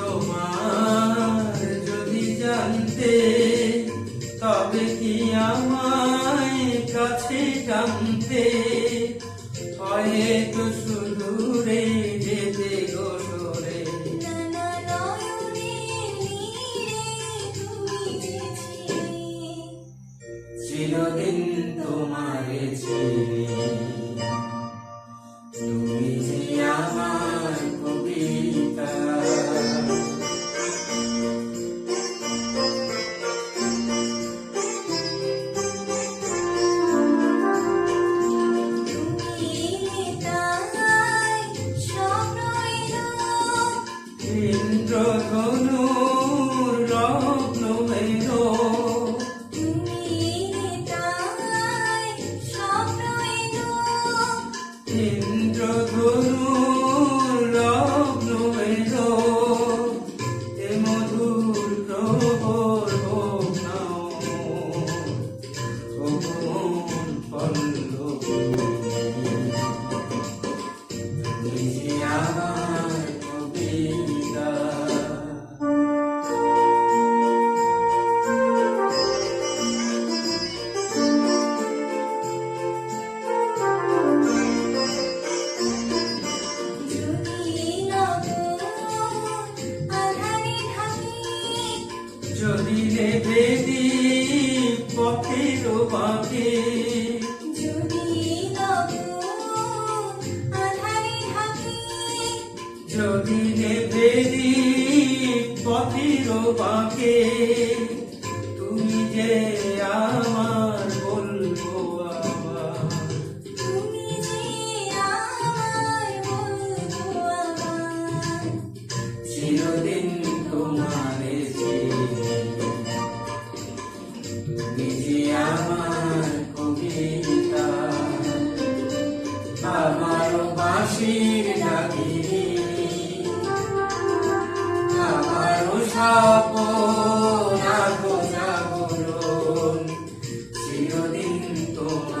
তোমার যদি জানতে তবে কি আমায় কাছে টানতে? হয়তো সুদূরে ইন্দ্র ধনুর রত্ন মেরো তুমি দিলে বেদি পথের পাখি যদি রে বেদি পথের পাখি তুমি যে আমার বলব চিরদিন তোমার খুশির নাগিনী আমার স্বপ্ন চিরদিন তোমার